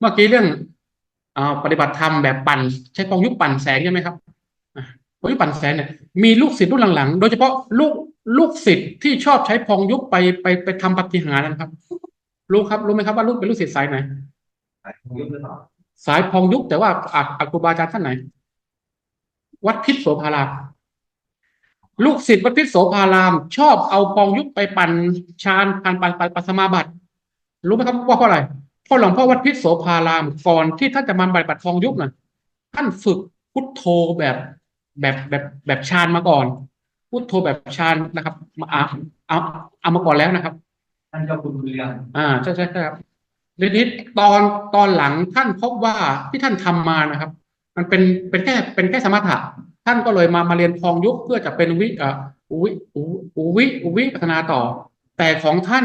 เมื่อกี้เรื่องอ่าปฏิบัติธรรมแบบปั่นใช้พองยุบปั่นแสงใช่ไหมครับอะพองยุบปั่นแสงเนี่ยมีลูกศิษย์รุ่นหลังๆ โดยเฉพาะลูกลูกศิษย์ที่ชอบใช้พองยุบไปไปไปทำปฏิหารย์นะครับ รู้ครับรู้ไหมครับว่าลูกเป็นลูกศิษย์สายไหนยุบหรือเปล่าสายพองยุบแต่ว่าอะอะครูบาอาจารย์ท่านไหน วัดพิษโสภารามลูกศิษย์วัดพิษโสภาราม ชอบเอาพองยุบไปปั่นฌานปั่นปั่นปั่นปัสมาบัติรู้ไหมครับว่าเพราะอะไรเพราะหลวงพ่อวัดพิษโสภารามก่อนที่ท่านจะมาปฏิบัติพองยุบน่ะท่านฝึกพุทโธแบบแบบแบบแบบฌานมาก่อน พุทโธแบบฌานนะครับมาเอาเอาเอามาก่อนแล้วนะครับท่านเจ้าคุณบุญเรืองอ่าใช่ใช่ใช่ครับทีนี้ตอนตอนหลังท่านพบว่าที่ท่านทำมานะครับ มันเป็นเป็นแค่เป็นแค่สมถะท่านก็เลยมามาเรียนพองยุคเพื่อจะเป็นวิอ่าอุวิอุอุวิอุวิพัฒนาต่อ แต่ของท่าน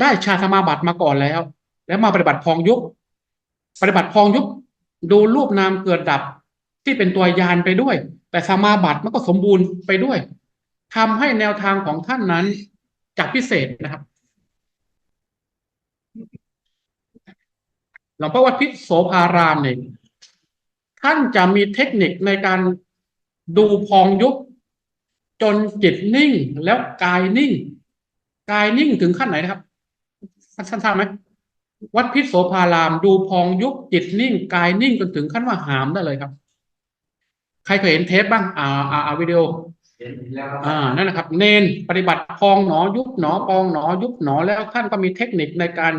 ได้ชาสมาบัติมาก่อนแล้ว แล้วมาปฏิบัติพองยุคปฏิบัติพองยุคดูรูปนามเกิดดับที่เป็นตัวยานไปด้วย แต่สมาบัติมันก็สมบูรณ์ไปด้วยทำให้แนวทางของท่านนั้นจากพิเศษนะครับหลวงพ่อวัดพิษโสภารามเนี่ยท่านจะมีเทคนิคในการดูพองยุบจนจิตนิ่งแล้วกายนิ่ง กายนิ่งถึงขั้นไหนนะครับท่านท่านทราบไหม วัดพิษโสภาราม ดูพองยุบจิตนิ่งกายนิ่งจนถึงขั้นว่าหามได้เลยครับ ใครเคยเห็นเทปบ้าง อ่าอ่าอ่าวิดีโอเห็นแล้วครับอ่านั่นนะครับ เนนปฏิบัติพองหนอยุบหนอพองหนอยุบหนอแล้วท่านก็มีเทคนิคในการ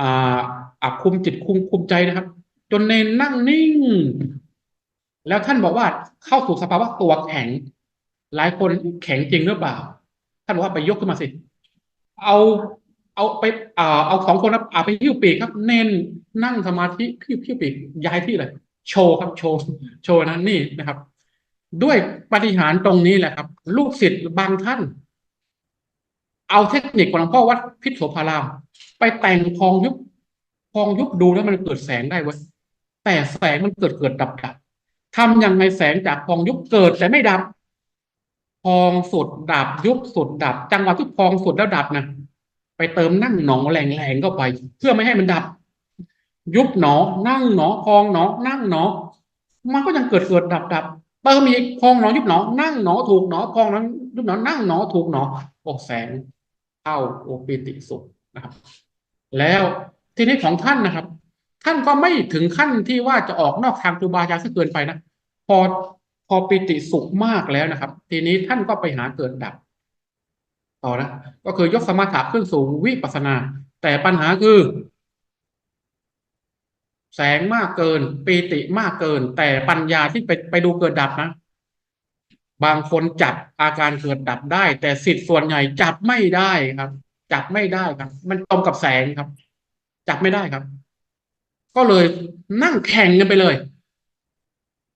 อ่าอ่าคุมจิตคุมคุมใจนะครับ จนเนนนั่งนิ่ง แล้วท่านบอกว่าเข้าสู่สภาวะตัวแข็ง หลายคนแข็งจริงหรือเปล่า ท่านบอกว่าไปยกขึ้นมาสิ เอา เอาไปอ่าเอาสองคนนะอาไปหิ้วปีกครับ เน้นนั่งสมาธิหิ้วหิ้วปีกย้ายที่เลย โชว์ครับโชว์โชว์นะนี่นะครับ ด้วยปฏิหารตรงนี้แหละครับ ลูกศิษย์บางท่าน เอาเทคนิคของหลวงพ่อวัดพิษโสภาราม ไปแต่งพองยุบพองยุบดูแล้วมันเกิดแสงได้เว้ยแต่แสงมันเกิดเกิดดับดับทำยังไงแสงจากพองยุบเกิดแต่ไม่ดับ พองสุดดับยุบสุดดับ จังหวะที่พองสุดแล้วดับนะ ไปเติมนั่งหนอแรงแรงๆเข้าไป เพื่อไม่ให้มันดับ ยุบหนอ นั่งหนอพองหนอ นั่งหนอ มันก็ยังเกิดเกิดดับดับเติมอีกพองหนอยุบหนอ นั่งหนอถูกหนอพองหนอยุบหนอนั่งหนอถูกหนอโอ้แสงเข้าโอปิติสุขนะครับ แล้วทีนี้ของท่านนะครับ ท่านก็ไม่ถึงขั้นที่ว่าจะออกนอกทางครูบาอาจารย์ซะเกินไปนะพอพอปิติสุขมากแล้วนะครับ ทีนี้ท่านก็ไปหาเกิดดับ ต่อนะ ก็คือยกสมถะขึ้นสู่วิปัสนา แต่ปัญหาคือ แสงมากเกินปีติมากเกิน แต่ปัญญาที่ไปไปดูเกิดดับนะ บางคนจับอาการเกิดดับได้ แต่สิทธิ์ส่วนใหญ่จับไม่ได้ครับ จับไม่ได้ครับ มันตรงกับแสงครับ จับไม่ได้ครับ ก็เลยนั่งแข่งกันไปเลย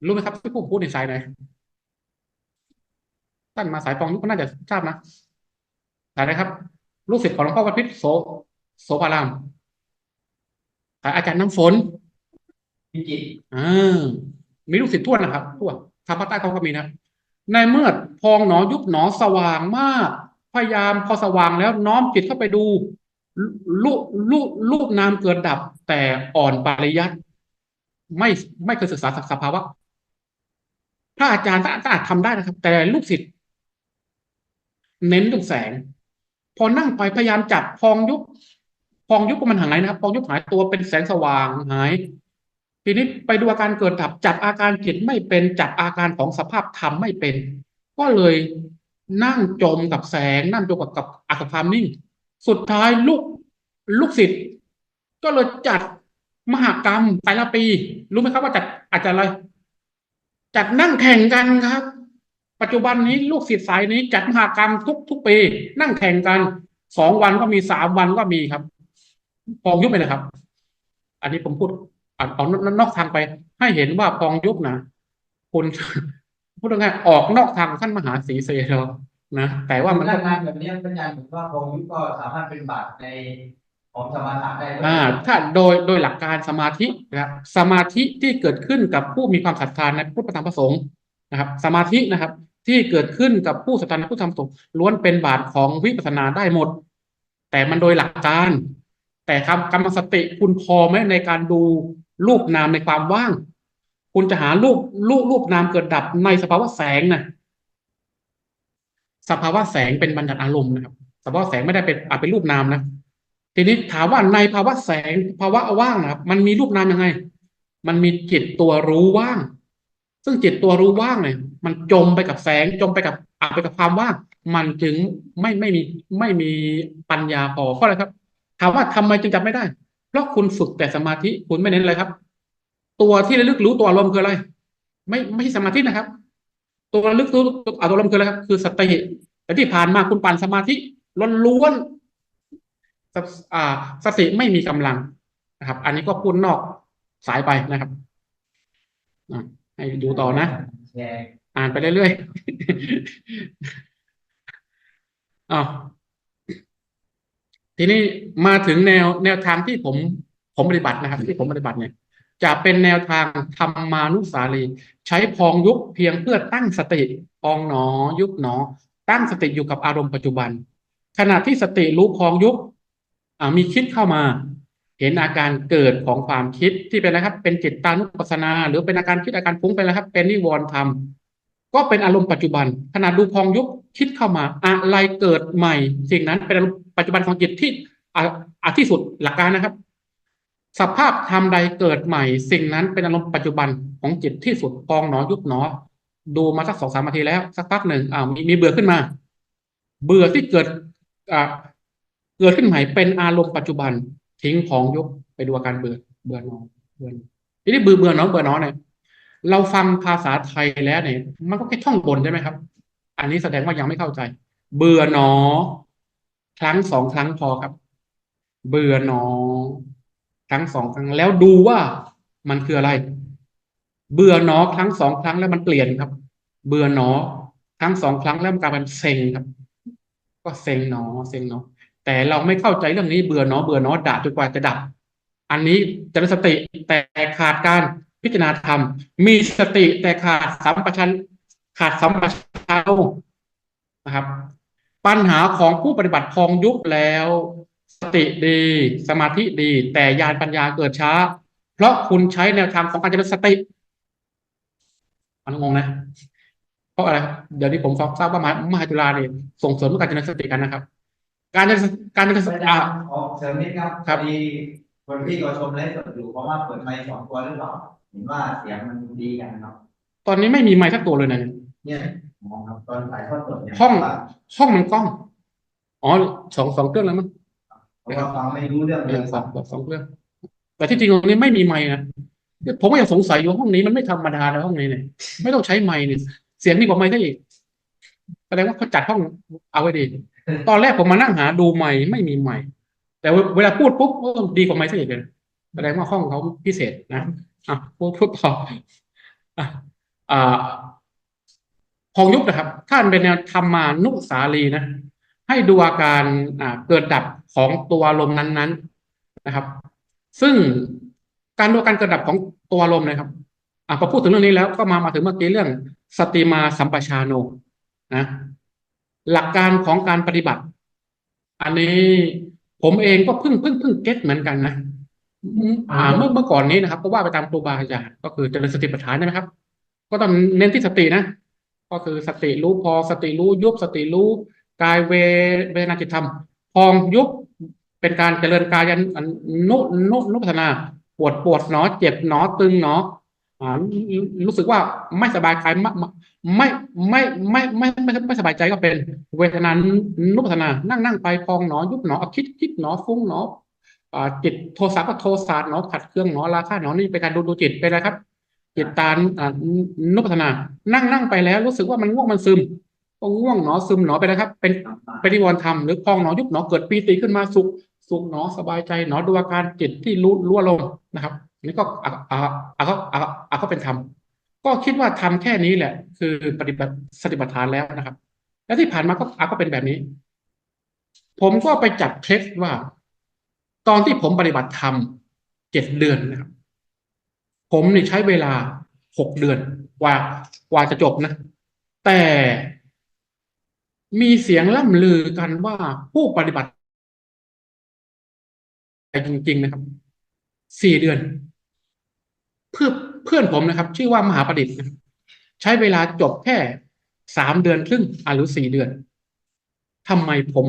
รู้ไหมครับที่ผมพูดในสายไหนท่านมาสายฟองยุคก็น่าจะทราบนะ สายไหนครับ ลูกศิษย์ของหลวงพ่อวัดพิษโสโสภารามสายอาจารย์น้ำฝนพิจิตรอ่ามีลูกศิษย์ทั่วนะครับทั่วทางภาคใต้เขาก็มีนะในเมื่อพองหนอยุบหนอสว่างมาก พยายามพอสว่างแล้วน้อมจิตเข้าไปดูลูกลูกลูกนามเกิดดับ แต่อ่อนปริยัติไม่ไม่เคยศึกษาสภาวะพระอาจารย์ท่านอาจทำได้นะครับ แต่ลูกศิษย์เน้นเรื่องแสง พอนั่งไปพยายามจับพองยุบพองยุบก็มันหายนะครับพองยุบหายตัวเป็นแสงสว่างหาย ทีนี้ไปดูอาการเกิดดับจับอาการจิตไม่เป็นจับอาการของสภาพธรรมไม่เป็น ก็เลยนั่งจมกับแสงนั่งจมกับกับอัตความนิ่ง สุดท้ายลูกลูกศิษย์ก็เลยจัดมหากรรมแต่ละปี รู้ไหมครับว่าจัดอาจจะอะไรจัดนั่งแข่งกันครับ ปัจจุบันนี้ลูกศิษย์สายนี้จัดมหากรรมทุกทุกปี นั่งแข่งกันสองวันก็มีสามวันก็มีครับพองยุบไปนะครับ อันนี้ผมพูดเอาเอานอกนอกทางไป ให้เห็นว่าพองยุบนะคุณพูดง่ายๆออกนอกทางท่านมหาศรีเสรนะแต่ว่ามันถ้าก็งานแบบนี้เป็นงานผมว่าพงยุบก็สามารถเป็นบาตรในของสมถะได้ด้วยอ่าถ้าโดยโดยหลักการสมาธินะครับสมาธิที่เกิดขึ้นกับผู้มีความศรัทธาในพุทธธรรมประสงค์นะครับ สมาธินะครับ ที่เกิดขึ้นกับผู้ศรัทธาในพุทธธรรมประสงล้วนเป็นบาตรของวิปัสสนาได้หมด แต่มันโดยหลักการ แต่แต่คำกำลังสติคุณพอไหมในการดูรูปนามในความว่าง คุณจะหารูปรูปรูปนามเกิดดับในสภาวะแสงนะสภาวะแสงเป็นบรรดาอารมณ์นะครับ สภาวะแสงไม่ได้เป็นอาจเป็นรูปนามนะทีนี้ถามว่าในภาวะแสงภาวะว่างนะครับ มันมีรูปนามยังไง มันมีจิตตัวรู้ว่าง ซึ่งจิตตัวรู้ว่างเนี่ยมันจมไปกับแสงจมไปกับอาไปกับความว่างมันจึงไม่ไม่มีไม่มีปัญญาพอเพราะอะไรครับ ถามว่าทำไมจึงจับไม่ได้ เพราะคุณฝึกแต่สมาธิคุณไม่เน้นอะไรครับ ตัวที่ระลึกรู้ตัวอารมณ์คืออะไร ไม่ไม่ใช่สมาธินะครับ ตัวระลึกรู้ตัวอารมณ์คืออะไรครับ คือสติแต่ที่ผ่านมาคุณปั่นสมาธิล้วนๆสอ่าสติไม่มีกำลังนะครับ อันนี้ก็พูดนอกสายไปนะครับอะ ให้ดูต่อนะแชร์อ่านไปเรื่อยๆอ้าวทีนี้มาถึงแนวแนวทางที่ผม ผมปฏิบัตินะครับ ที่ผมปฏิบัติเนี่ย จะเป็นแนวทางธรรมานุสารีใช้พองยุบเพียงเพื่อตั้งสติพองหนอ ยุบหนอ ตั้งสติอยู่กับอารมณ์ปัจจุบัน ขณะที่สติรู้พองยุบอ่ามีคิดเข้ามา เห็นอาการเกิดของความคิดที่เป็นอะไรครับ เป็นจิตตานุปัสสนา หรือเป็นอาการคิดอาการฟุ้งไปแล้วครับ เป็นนิวรณ์ธรรม ก็เป็นอารมณ์ปัจจุบันขณะดูพองยุบคิดเข้ามา อะไรเกิดใหม่ สิ่งนั้นเป็นอารมณ์ปัจจุบันของจิตที่อาที่สุดหลักการนะครับ สภาพธรรมใดเกิดใหม่ สิ่งนั้นเป็นอารมณ์ปัจจุบันของจิตที่สุดพองหนอยุบหนอ ดูมาสักสองสามนาทีแล้ว สักพักหนึ่งอ่ามีมีเบื่อขึ้นมา เบื่อที่เกิดอ่าเกิดขึ้นใหม่เป็นอารมณ์ปัจจุบัน ทิ้งของยุบไปดูอาการเบื่อเบื่อหนอเบื่อนอทีนี้เบื่อเบื่อหนอเบื่อหนอเนี่ยเราฟังภาษาไทยแล้วเนี่ย มันก็แค่ท่องบนใช่ไหมครับ อันนี้แสดงว่ายังไม่เข้าใจ เบื่อหนอ ครั้งสองครั้งพอครับ เบื่อหนอ ครั้งสองครั้งแล้วดูว่ามันคืออะไร เบื่อหนอครั้งสองครั้งแล้วมันเปลี่ยนครับ เบื่อหนอครั้งสองครั้งแล้วมันกลายเป็นเซ็งครับ ก็เซ็งหนอเซ็งหนอ แต่เราไม่เข้าใจเรื่องนี้เบื่อหนอเบื่อหนอด่าจนกว่าจะดับ อันนี้เจริญสติแต่ขาดการพิจารณาธรรม มีสติแต่ขาดสัมปชัญขาดสัมปชัญญะนะครับ ปัญหาของผู้ปฏิบัติพองยุบแล้ว สติดี สมาธิดี แต่ญาณปัญญาเกิดช้า เพราะคุณใช้แนวทางของการเจริญสติอันงงนะเพราะอะไร เดี๋ยวนี้ผมทราบว่ามหามหาจุฬาเนี่ยส่งเสริมเรื่องการเจริญสติกันนะครับ การเจริญการเจริญสติอ่าออกเสริมนิดครับครับ พอดีคนที่เราชมไลฟ์สดอยู่เพราะว่าเปิดไมค์สองตัวหรือเปล่าเห็นว่าเสียงมันดีกันครับตอนนี้ไม่มีไมค์สักตัวเลยนะ เนี่ยมองครับตอนถ่ายทอดสดเนี่ยห้อง ว่าห้องมันกล้อง อ๋อสองสองเครื่องแล้วมั้งเพราะว่าฟังไม่รู้เรื่องเอเลอยสองแบบสองเครื่อง แต่ที่จริงตรงนี้ไม่มีไมค์นะผมก็ยังสงสัยอยู่ห้องนี้มันไม่ธรรมดาในห้องนี้เนี่ยไม่ต้องใช้ไมค์เนี่ยเสียงดีกว่าไมค์ได้อีกแสดงว่าเขาจัดห้องเอาไว้ดี ตอนแรกผมมานั่งหาดูไมค์ไม่มีไมค์แต่เวลาพูดปุ๊บโอ้ดีกว่าไมค์ซะอีกเลยแสดงว่าห้องเขาพิเศษนะอะพูดพูดต่ออะอ่าพองยุบนะครับ ท่านเป็นแนวธรรมานุสาลีนะ ให้ดูอาการอ่าเกิดดับของตัวลมนั้น ๆนะครับ ซึ่งการดูอาการเกิดดับของตัวลมนะครับอะพอพูดถึงเรื่องนี้แล้วก็มามาถึงเมื่อกี้เรื่องสติมาสัมปชาโนนะ หลักการของการปฏิบัติ อันนี้ผมเองก็เพิ่งเพิ่งเพิ่งเก็ตเหมือนกันนะอืมอ่าเมื่อเมื่อก่อนนี้นะครับ ก็ว่าไปตามครูบาอาจารย์ก็คือเจริญสติปัฏฐานใช่ไหมครับ ก็ต้องเน้นที่สตินะ ก็คือสติรู้พอสติรู้ยุบสติรู้กายเวเวทนาจิตธรรม พองยุบเป็นการเจริญกายนุนุนุพัฒนา ปวดปวดหนอ เจ็บหนอตึงหนออ่า รู้สึกว่าไม่สบายใจไม่ไม่ไม่ไม่ไม่ไม่สบายใจก็เป็น เวทนานุปัสนา นั่งนั่งไปพองหนอยุบหนอคิดคิดหนอฟุ้งหนอจิตโทสะก็โทสะหนอขัดเครื่องหนอราคะหนอนี่เป็นการดูดูจิตเป็นอะไรครับ จิตตานนุปัสนา นั่งนั่งไปแล้ว รู้สึกว่ามันง่วงมันซึมก็ง่วงหนอซึมหนอไปนะครับ เป็นปฏิวรธรรมหรือพองหนอยุบหนอเกิดปีติขึ้นมาสุขสุขหนอสบายใจหนอดูอาการจิตที่รู้รู้ลงนะครับ นี่ก็อ่าอ่าอ่าก็อ่าอ่าก็เป็นธรรมก็คิดว่าทำแค่นี้แหละ คือปฏิบัติสติปัฏฐานแล้วนะครับ แล้วที่ผ่านมาก็อ่าก็เป็นแบบนี้ ผมก็ไปจับเคสว่า ตอนที่ผมปฏิบัติธรรมเจ็ดเดือนนะครับ ผมนี่ใช้เวลาหกเดือนกว่ากว่าจะจบนะ แต่มีเสียงล่ำลือกันว่าผู้ปฏิบัติจริงๆนะครับสี่เดือน เพื่อเพื่อนผมนะครับ ชื่อว่ามหาประดิษฐ์นะครับใช้เวลาจบแค่สามเดือนครึ่งอะหรือสี่เดือนทำไมผม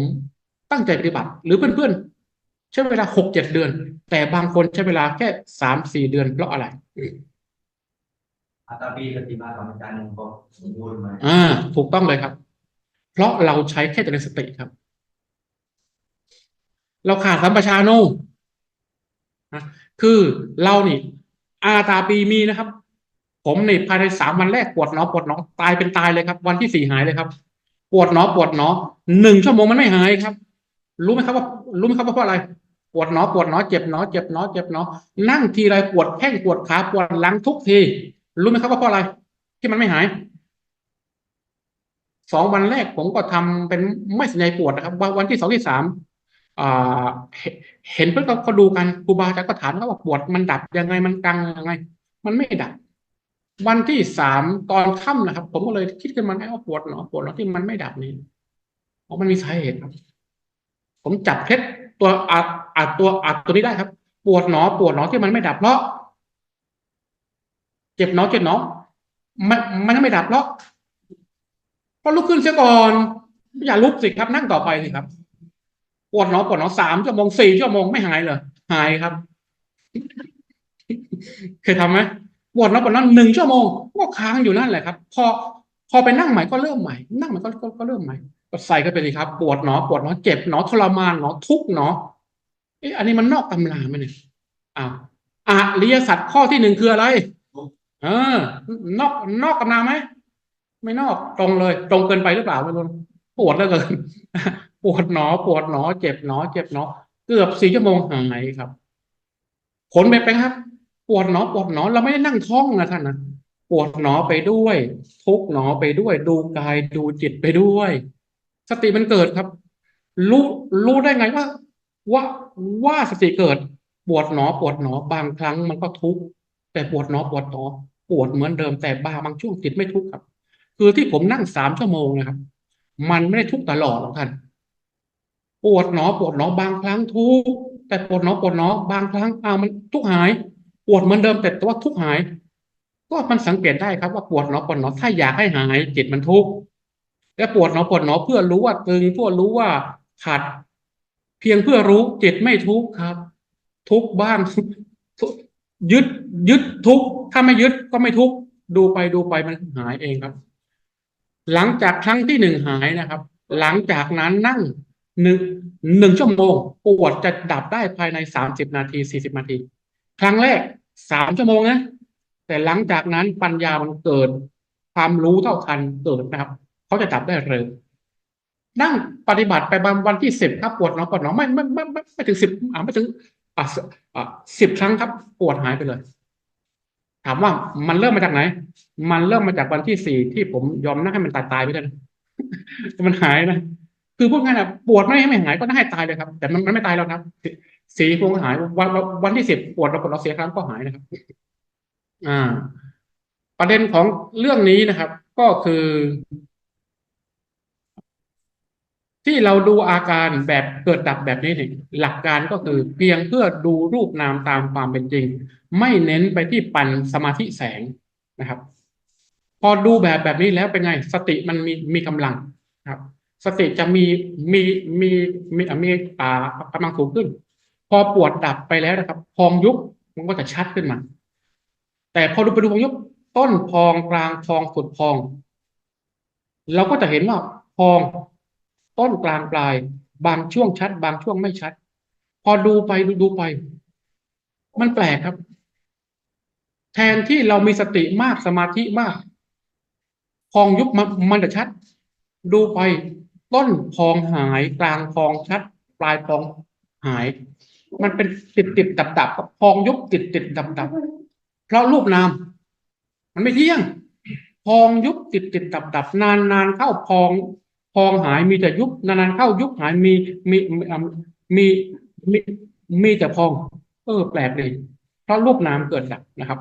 ตั้งใจปฏิบัติ หรือเพื่อนๆใช้เวลาหกเจ็ดเดือน แต่บางคนใช้เวลาแค่สามสี่เดือนเพราะอะไรอัตปีปฏิบัติของอาจารย์หนึ่งก็สมบูรณ์ไหมอ่า ถูกต้องเลยครับ เพราะเราใช้แค่เจริญสติครับ เราขาดสัมปชานุนะคือเรานี่ อาตาปีมีนะครับ ผมในภายในสามวันแรกปวดหนอปวดหนอตายเป็นตายเลยครับ วันที่สี่หายเลยครับ ปวดหนอปวดหนอหนึ่งชั่วโมงมันไม่หายครับ รู้ไหมครับว่ารู้ไหมครับว่าเพราะอะไรปวดหนอปวดหนอเจ็บหนอเจ็บหนอเจ็บหนอนั่งทีไรปวดแข้งปวดขาปวดหลังทุกที รู้ไหมครับว่าเพราะอะไร ที่มันไม่หายสองวันแรกผมก็ทำเป็นไม่สนใจปวดนะครับวันที่สองที่สาม เห็นเพื่อนเขาดูกันครูบาอาจารย์ก็ถามเขาว่าปวดมันดับยังไงมันกลางยังไง มันไม่ดับ วันที่สามตอนค่ำนะครับ ผมก็เลยคิดขึ้นมาได้ว่าปวดหนอปวดหนอที่มันไม่ดับนี่เพราะมันมีสาเหตุครับ ผมจับเคล็ดตัวอัดอัดตัวอัดตัวนี้ได้ครับ ปวดหนอปวดหนอที่มันไม่ดับเพราะ เจ็บหนอเจ็บหนอมันมันไม่ดับเพราะก็ลุกขึ้นเสียก่อนอย่าลุกสิครับ นั่งต่อไปสิครับ ปวดหนอปวดหนอสามชั่วโมงสี่ชั่วโมงไม่หายเลยหายครับเคยทำไหมปวดหนอปวดหนอหนึ่งชั่วโมงก็ค้างอยู่นั่นแหละครับ พอพอไปนั่งใหม่ก็เริ่มใหม่ นั่งใหม่ก็ก็เริ่มใหม่ก็ใส่เข้าไปเลยครับ ปวดหนอปวดหนอเจ็บหนอทรมานหนอทุกหนอเอ๊ะอันนี้มันนอกตำราไหมเนี่ยอ้าวอริยสัจข้อที่หนึ่งคืออะไรเออนอกนอกตำราไหมไม่นอกตรงเลย ตรงเกินไปหรือเปล่าไม่รู้ปวดเหลือเกิน ปวดหนอปวดหนอ เจ็บหนอ เจ็บหนอ เกือบสี่ชั่วโมงหายครับ ผลเป็นไปครับ ปวดหนอปวดหนอเราไม่ได้นั่งท่องนะท่านนะปวดหนอไปด้วย ทุกหนอไปด้วย ดูกายดูจิตไปด้วย สติมันเกิดครับ รู้รู้ได้ไงว่าว่าว่าสติเกิด ปวดหนอปวดหนอบางครั้งมันก็ทุกข์แต่ปวดหนอปวดหนอปวดเหมือนเดิมแต่บางบางช่วงจิตไม่ทุกข์ครับ คือที่ผมนั่งสามชั่วโมงนะครับ มันไม่ได้ทุกข์ตลอดหรอกท่าน ปวดหนอปวดหนอบางครั้งทุกแต่ปวดหนอปวดหนอบางครั้งอ้าวมันทุกหาย ปวดเหมือนเดิมแต่ว่าทุกหาย ก็มันสังเกตได้ครับว่าปวดหนอปวดหนอถ้าอยากให้หาย จิตมันทุกข์และปวดหนอปวดหนอเพื่อรู้ว่าตึงเพื่อรู้ว่าขัด เพียงเพื่อรู้จิตไม่ทุกข์ครับ ทุกบ้างยึดยึดทุกถ้าไม่ยึดก็ไม่ทุกดูไปดูไปมันหายเองครับ หลังจากครั้งที่หนึ่งหายนะครับ หลังจากนั้นนั่ง หนึ่งหนึ่งชั่วโมงปวดจะดับได้ภายในสามสิบนาทีสี่สิบนาที ครั้งแรกสามชั่วโมงนะ แต่หลังจากนั้นปัญญามันเกิด ความรู้เท่าทันเกิดนะครับเขาจะดับได้เร็วนั่งปฏิบัติไปบางวันที่สิบครับปวดหนอปวดหนอไม่ไม่ไม่ไม่ไม่ถึงสิบอ่าไม่ถึงอ่าอ่าสิบครั้งครับ ปวดหายไปเลย ถามว่ามันเริ่มมาจากไหน มันเริ่มมาจากวันที่สี่ที่ผมยอมนั่งให้มันตายตายไปเลยมันหายนะ คือพูดง่ายๆนะปวดไม่ให้ไม่หายก็นั่งให้ตายเลยครับ แต่มันมันไม่ตายแล้วครับสีคงหายวันวันวันที่สิบปวดเราปวดเราเสียครั้งก็หายนะครับ อ่า ประเด็นของเรื่องนี้นะครับ ก็คือ ที่เราดูอาการแบบเกิดดับแบบนี้เนี่ยหลักการก็คือ เพียงเพื่อดูรูปนามตามความเป็นจริง ไม่เน้นไปที่ปันสมาธิแสงนะครับ พอดูแบบแบบนี้แล้วเป็นไง สติมันมีมีกำลังครับ สติจะมีมีมีมีมีอ่ากำลังสูงขึ้น พอปวดดับไปแล้วนะครับ พองยุบมันก็จะชัดขึ้นมา แต่พอดูไปดูพองยุบต้นพองกลางพองสุดพอง เราก็จะเห็นว่าพองต้นกลางปลาย บางช่วงชัด บางช่วงไม่ชัด พอดูไปดูดูไป มันแปลกครับ แทนที่เรามีสติมากสมาธิมาก พองยุบมันมันจะชัด ดูไป ต้นพองหายกลางพองชัด ปลายพองหาย มันเป็นติดติดดับดับกับพองยุบติดติดดับดับเพราะรูปนาม มันไม่เที่ยง พองยุบติดติดดับดับนานนานเข้าพอง พองหายมีแต่ยุบนานๆเข้ายุบหายมีมีมีมีมีมีแต่พอง เออ แปลกเลยเพราะรูปนามเกิดดับนะครับ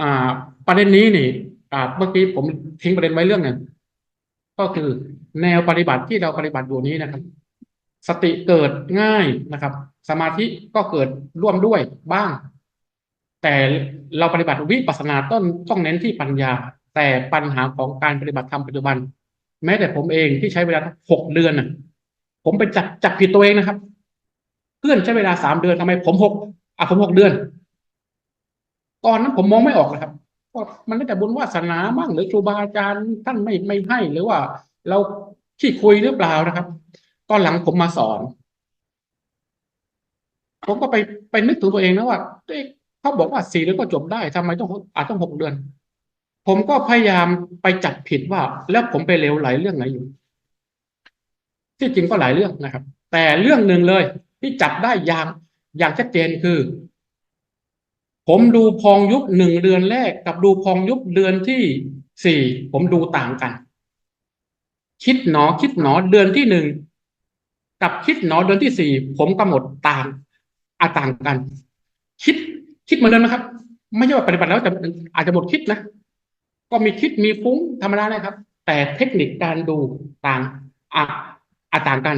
อ่า ประเด็นนี้นี่ อ่า เมื่อกี้ผมทิ้งประเด็นไว้เรื่องหนึ่ง ก็คือแนวปฏิบัติที่เราปฏิบัติอยู่นี้นะครับ สติเกิดง่ายนะครับ สมาธิก็เกิดร่วมด้วยบ้าง แต่เราปฏิบัติวิปัสสนาต้นต้องเน้นที่ปัญญา แต่ปัญหาของการปฏิบัติธรรมปัจจุบัน แม้แต่ผมเองที่ใช้เวลาหกเดือนน่ะ ผมไปจับจับผิดตัวเองนะครับ เพื่อนใช้เวลาสามเดือนทำไมผมหกอะผมหกเดือน ตอนนั้นผมมองไม่ออกเลยครับ มันไม่แต่บุญวาสนาบ้างหรือครูบาอาจารย์ท่านไม่ไม่ให้หรือว่า เราขี้คุยหรือเปล่านะครับ ตอนหลังผมมาสอน ผมก็ไปไปนึกถึงตัวเองนะว่าเขาบอกว่าสี่เดือนก็จบได้ทำไมต้องอาจต้องหกเดือน ผมก็พยายามไปจับผิดว่า แล้วผมไปเลวหลายเรื่องไหนอยู่ ที่จริงก็หลายเรื่องนะครับ แต่เรื่องหนึ่งเลยที่จับได้อย่างอย่างชัดเจนคือ ผมดูพองยุบหนึ่งเดือนแรกกับดูพองยุบเดือนที่สี่ผมดูต่างกัน คิดหนอคิดหนอเดือนที่หนึ่งกับคิดหนอเดือนที่สี่ผมกำหนดต่างอาต่างกัน คิดคิดเหมือนเดิมนะครับ ไม่ใช่ว่าปฏิบัติแล้วจะอาจจะหมดคิดนะก็มีคิดมีฟุ้งธรรมดาเลยครับ แต่เทคนิคการดูต่างอะอะต่างกัน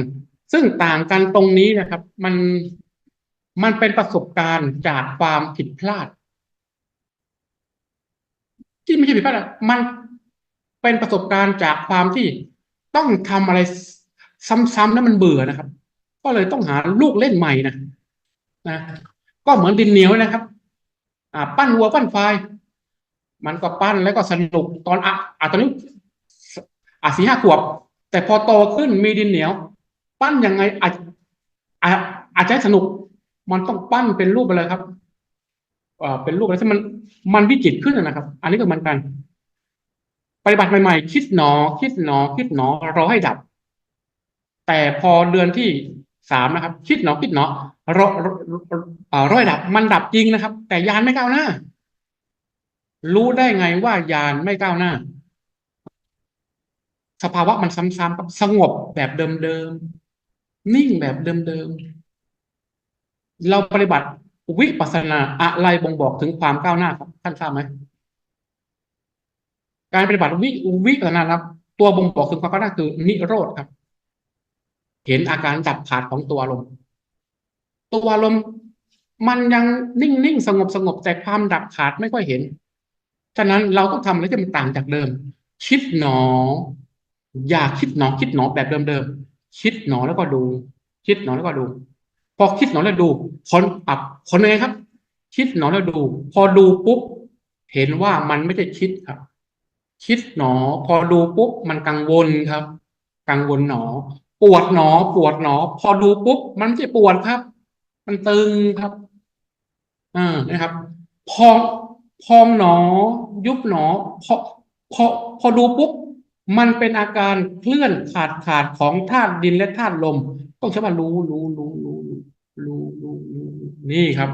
ซึ่งต่างกันตรงนี้นะครับ มัน มันเป็นประสบการณ์จากความผิดพลาด ที่ไม่ใช่ผิดพลาดมันเป็นประสบการณ์จากความที่ต้องทำอะไรซ้ำๆแล้วมันเบื่อนะครับ ก็เลยต้องหาลูกเล่นใหม่นะนะก็เหมือนดินเหนียวนะครับ อ่า ปั้นวัวปั้นควายมันก็ปั้นแล้วก็สนุกตอนอะอะตอนนี้อะสี่ห้าขวบ แต่พอโตขึ้นมีดินเหนียว ปั้นยังไงอาจอาจอาจจะให้สนุก มันต้องปั้นเป็นรูปอะไรครับอ่าเป็นรูปอะไรที่มันมันวิจิตขึ้นนะครับ อันนี้ก็เหมือนกัน ปฏิบัติใหม่ๆ คิดหนอ คิดหนอ คิดหนอรอให้ดับ แต่พอเดือนที่สามนะครับ คิดหนอคิดหนอรอรออ่ารอให้ดับ มันดับจริงนะครับ แต่ยานไม่ก้าวหน้า รู้ได้ไงว่ายานไม่ก้าวหน้า สภาวะมันซ้ำๆสงบแบบเดิมๆนิ่งแบบเดิมๆ เราปฏิบัติวิปัสสนาอะไรบ่งบอกถึงความก้าวหน้าครับท่านทราบไหมการปฏิบัติวิวิปัสสนาครับ ตัวบ่งบอกถึงความก้าวหน้าคือนิโรธครับ เห็นอาการดับขาดของตัวลมณ์ตัวลมณ์มันยังนิ่งๆสงบสงบแต่ความดับขาดไม่ค่อยเห็น ฉะนั้นเราต้องทำอะไรที่มันต่างจากเดิม คิดหนอ อย่าคิดหนอคิดหนอแบบเดิมๆคิดหนอแล้วก็ดู คิดหนอแล้วก็ดู พอคิดหนอแล้วดูผลอับผลยังไงครับ คิดหนอแล้วดู พอดูปุ๊บเห็นว่ามันไม่ใช่คิดครับ คิดหนอ พอดูปุ๊บมันกังวลครับ กังวลหนอ ปวดหนอ ปวดหนอ พอดูปุ๊บมันไม่ใช่ปวดครับ มันตึงครับอ่านะครับ พองพองหนอ ยุบหนอ พอพอพอดูปุ๊บมันเป็นอาการเคลื่อนขาดขาดของธาตุดินและธาตุลม ต้องใช้ว่ารู้รู้รู้รู้ รู้รู้รู้นี่ครับ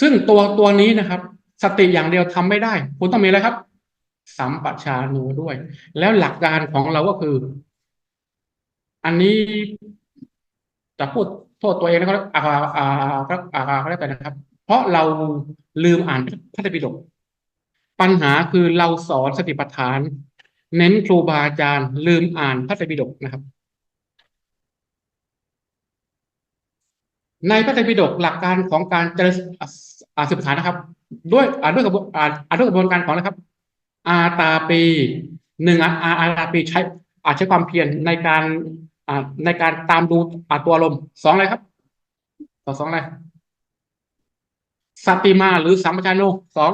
ซึ่งตัวตัวนี้นะครับ สติอย่างเดียวทำไม่ได้ คุณต้องมีอะไรครับ สัมปชานูด้วย แล้วหลักการของเราก็คือ อันนี้จะพูดโทษตัวเองนะครับอ่าอาครับอาก็แล้วแต่นะครับ เพราะเราลืมอ่านพระไตรปิฎกปัญหาคือเราสอนสติปัฏฐาน เน้นครูบาอาจารย์ ลืมอ่านพระไตรปิฎกนะครับ ในพระไตรปิฎกหลักการของการเจริญอ่าสติปัฏฐานนะครับ ด้วยอ่าด้วยกระบวนอ่าอ่าด้วยกระบวนการของอะครับ อาตาปีหนึ่งออาอาตาปีใช้อาใช้ความเพียรในการในการตามดูตัวลมสองอะไรครับ ต่อสองอะไรสติมาหรือสัมปชัญโนสอง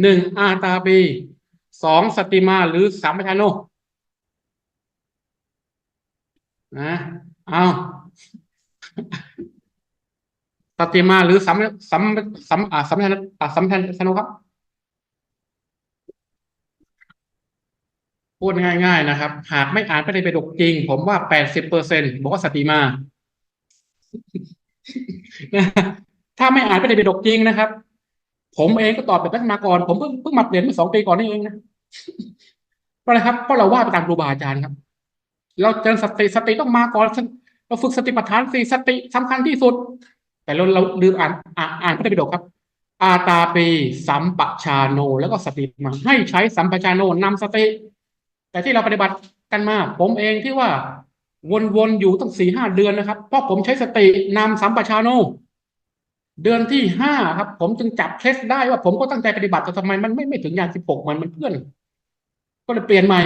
หนึ่งอาตาปีสองสติมาหรือสัมปชัญโนนะเอา สติมาหรือสัมสัมสัมอ่าสัมปชัญอ่าสัมปชัญโนครับ พูดง่าย ๆ นะครับ หากไม่อ่านพระไตรปิฎกจริง ผมว่าแปดสิบเปอร์เซ็นบอกว่าสติมา ถ้าไม่อ่านพระไตรปิฎกจริงนะครับ ผมเองก็ตอบแบบนักมาก่อนผมเพิ่งเพิ่งมาเรียนเมื่อสองปีก่อนนี่เองนะเพราะอะไรครับเพราะเราว่าไปตามครูบาอาจารย์ครับ เราเจอสติสติต้องมาก่อน เราฝึกสติปัฏฐานสี่สติสำคัญที่สุด แต่เราเราลืมอ่านอ่านพระไตรปิฎกครับ อาตาปีสัมปชาโน แล้วก็สติมาให้ใช้สัมปชาโนนำสติ แต่ที่เราปฏิบัติกันมา ผมเองที่ว่าวนๆอยู่ตั้งสี่ห้าเดือนนะครับ เพราะผมใช้สตินำสัมปชาโน เดือนที่ห้าครับ ผมจึงจับเคสได้ว่าผมก็ตั้งใจปฏิบัติแต่ทำไมมันไม่ไม่ถึงยานสิบหกมันมันเพื่อน ก็เลยเปลี่ยนใหม่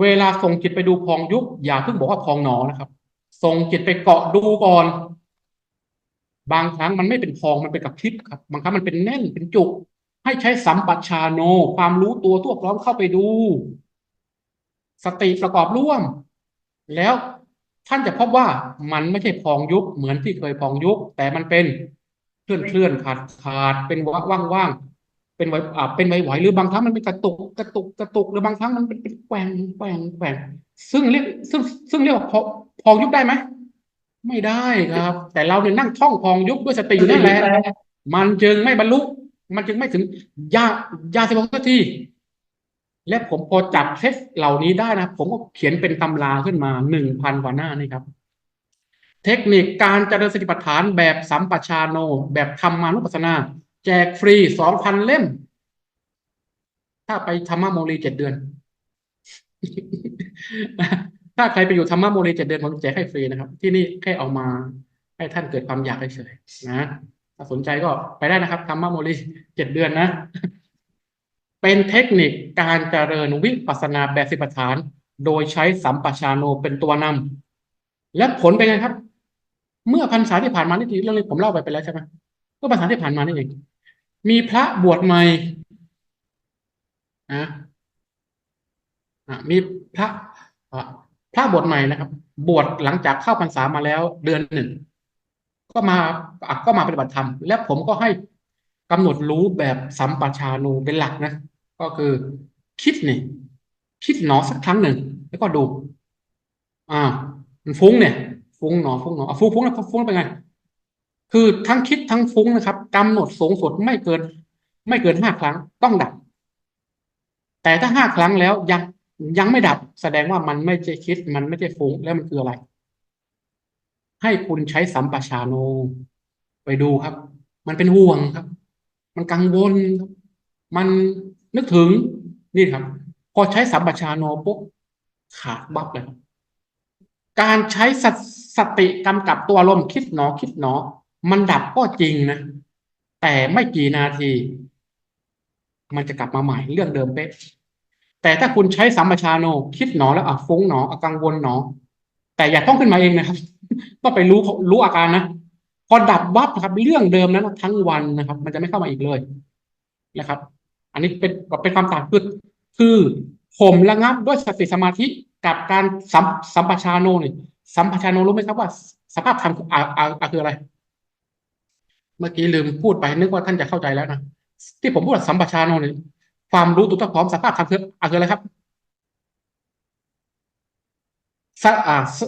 เวลาส่งจิตไปดูพองยุบอย่าเพิ่งบอกว่าพองหนอนะครับ ส่งจิตไปเกาะดูก่อน บางครั้งมันไม่เป็นพองมันเป็นกับทิพครับ บางครั้งมันเป็นแน่นเป็นจุก ให้ใช้สัมปัชาโน ความรู้ตัวทั่วพร้อมเข้าไปดู สติประกอบร่วม แล้วท่านจะพบว่ามันไม่ใช่พองยุบเหมือนที่เคยพองยุบแต่มันเป็นเคลื่อนเคลื่อนขาดขาดเป็นว่างว่าง เป็นไหวอ่าเป็นไหวๆหรือบางครั้งมันเป็นกระตุกกระตุกกระตุกหรือบางครั้งมันเป็นเป็นแกว่งแกว่งแกว่งซึ่งเรียกซึ่งซึ่งเรียกว่าพองพองยุบได้ไหมไม่ได้ครับ แต่เราเนี่ยนั่งท่องพองยุบด้วยสติอยู่นั่นแหละมันจึงไม่บรรลุ มันจึงไม่ถึงยายาสิบหกนาทีและผมพอจับเทสเหล่านี้ได้นะ ผมก็เขียนเป็นตำราขึ้นมาหนึ่งพันกว่าหน้านี่ครับ เทคนิคการเจริญสติปัฏฐานแบบสัมปชานโน แบบธรรมานุปัสสนา แจกฟรีสองพันเล่ม ถ้าไปธรรมะโมลีเจ็ดเดือน ถ้าใครไปอยู่ธรรมะโมลีเจ็ดเดือนผมแจกให้ฟรีนะครับ ที่นี่แค่เอามาให้ท่านเกิดความอยากเฉยๆนะถ้าสนใจก็ไปได้นะครับธรรมะโมลีเจ็ดเดือนนะ เป็นเทคนิคการเจริญวิปัสสนาแบบสิบฐาน โดยใช้สัมปชานโนเป็นตัวนำและผลเป็นไงครับ เมื่อพรรษาที่ผ่านมานี่ทีเรื่องนี้ผมเล่าไปไปแล้วใช่ไหมเมื่อพรรษาที่ผ่านมานี่เอง มีพระบวชใหม่นะอะมีพระพระบวชใหม่นะครับ บวชหลังจากเข้าพรรษามาแล้วเดือนหนึ่ง ก็มาก็มาปฏิบัติธรรม และผมก็ให้กำหนดรู้แบบสัมปชานูเป็นหลักนะ ก็คือคิดนี่คิดหนอสักครั้งหนึ่ง แล้วก็ดู อ่า มันฟุ้งเนี่ย ฟุ้งหนอฟุ้งหนออะฟุ้งฟุ้งแล้วฟุ้งเป็นไง คือทั้งคิดทั้งฟุ้งนะครับกำหนดสูงสุดไม่เกิน ไม่เกินห้าครั้งต้องดับ แต่ถ้าห้าครั้งแล้วยังยังไม่ดับ แสดงว่ามันไม่ใช่คิด มันไม่ใช่ฟุ้งแล้วมันคืออะไร ให้คุณใช้สัมปชานโน ไปดูครับ มันเป็นห่วงครับ มันกังวลครับ มันนึกถึงนี่ครับ พอใช้สัมปชานโนปุ๊บขาดบับเลยการใช้สตสติกำกับตัวลมคิดหนอคิดหนอ มันดับก็จริงนะ แต่ไม่กี่นาที มันจะกลับมาใหม่เรื่องเดิมเป๊ะ แต่ถ้าคุณใช้สัมปชานโน คิดหนอแล้วอะฟุ้งหนออะกังวลหนอ แต่อย่าต้องขึ้นมาเองนะครับก็ไปรู้รู้อาการนะพอดับวับนะครับ เรื่องเดิมนั้นทั้งวันนะครับ มันจะไม่เข้ามาอีกเลยนะครับ อันนี้เป็นเป็นความต่างคือคือผมระงับด้วยสติสมาธิกับการสัมสัมปชานโนนี่สัมปชานโนรู้ไหมครับว่า สภาพธรรมคืออ่าอ่าอ่าคืออะไร เมื่อกี้ลืมพูดไปนึกว่าท่านจะเข้าใจแล้วนะที่ผมพูดสัมปชานโนนี่ความรู้ตัวพร้อมสภาพธรรมคืออ่าคืออะไรครับสอ่าส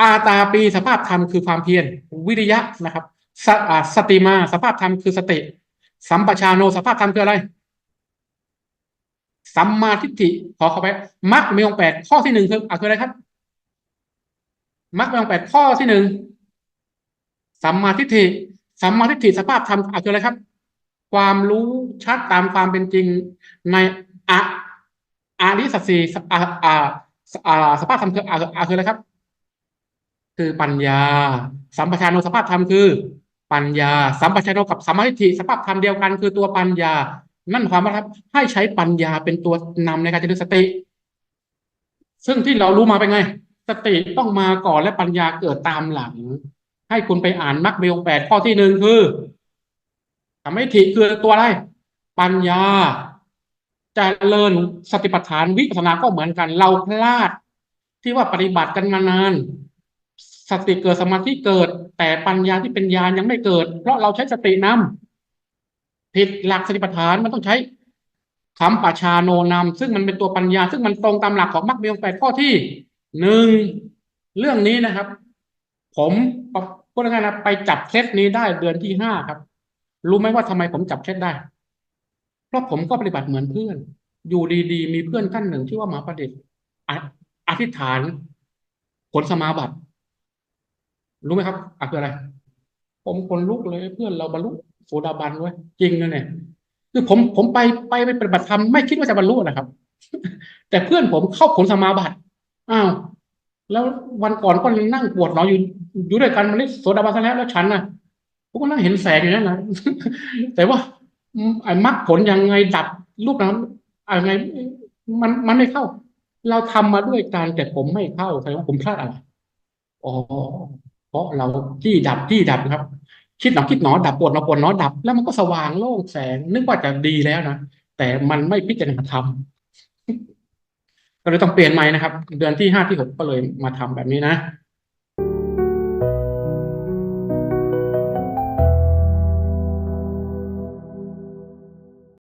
อาตาปีสภาพธรรมคือความเพียรวิริยะนะครับสอ่าสติมาสภาพธรรมคือสติ สัมปชานโนสภาพธรรมคืออะไรสัมมาทิฏฐิขอเข้าไปมรรคมีองค์แปดข้อที่หนึ่งคืออะไรครับมรรคมีองค์แปดข้อที่หนึ่ง สัมมาทิฏฐิสัมมาทิฏฐิสภาพธรรมอะคืออะไรครับ ความรู้ชัดตามความเป็นจริงในอะอาริสัตสีอ่าอ่าอ่าสภาพธรรมคืออะอะคืออะไรครับ คือปัญญา สัมปชานโนสภาพธรรมคือ ปัญญา สัมปชานโนกับสัมมาทิฏฐิสภาพธรรมเดียวกันคือตัวปัญญา นั่นความว่าครับให้ใช้ปัญญาเป็นตัวนำในการเจริญสติ ซึ่งที่เรารู้มาเป็นไง สติต้องมาก่อนและปัญญาเกิดตามหลัง ให้คุณไปอ่านมรรคเบลแปดข้อที่หนึ่งคือสัมมาทิฏฐิคือตัวอะไร ปัญญาจเจริญสติปัฏฐานวิปัสสนาก็เหมือนกัน เราพลาด ที่ว่าปฏิบัติกันมานาน สติเกิดสมาธิเกิด แต่ปัญญาที่เป็นญาณยังไม่เกิด เพราะเราใช้สตินำผิดหลักสติปัฏฐานมันต้องใช้คำปัชาโนนำซึ่งมันเป็นตัวปัญญา ซึ่งมันตรงตามหลักของมรรคมีองแปดข้อที่หนึ่งเรื่องนี้นะครับ ผมพูดง่ายๆนะไปจับเคสนี้ได้เดือนที่ห้าครับ รู้ไหมว่าทำไมผมจับเคสได้ เพราะผมก็ปฏิบัติเหมือนเพื่อน อยู่ดีๆ มีเพื่อนท่านหนึ่งที่ว่าหมาประดิษฐ์ออธิษฐานผลสมาบัติ รู้ไหมครับอะคืออะไร ผมคนลุกเลยเพื่อนเราบรรลุโสดาบันไว้ยจริงนะเนี่ยคือผมผมไปไปไปปฏิบัติธรรมไม่คิดว่าจะบรรลุนะครับ แต่เพื่อนผมเข้าผลสมาบัติอ้าวแล้ววันก่อนก็นั่งปวดหนออยู่ อยู่ด้วยกันมันนี่โสดาบันซะแล้วแล้วฉันนะผมก็นั่งเห็นแสงอยู่นั่นนะแต่ว่ามไอ้มรรคผลยังไงดับรูปนั้นอะไรไมันมันไม่เข้า เราทำมาด้วยกันแต่ผมไม่เข้าแสดงว่าผมพลาดอะไรอ๋อเพราะเราจี้ดับจี้ดับครับ คิดหนอคิดหนอดับปวดหนอปวดหนอดับ แล้วมันก็สว่างโล่งแสง นึกว่าจะดีแล้วนะแต่มันไม่พิจารณาธรรมก็เลยต้องเปลี่ยนใหม่นะครับ เดือนที่ห้าที่หกก็เลยมาทำแบบนี้นะ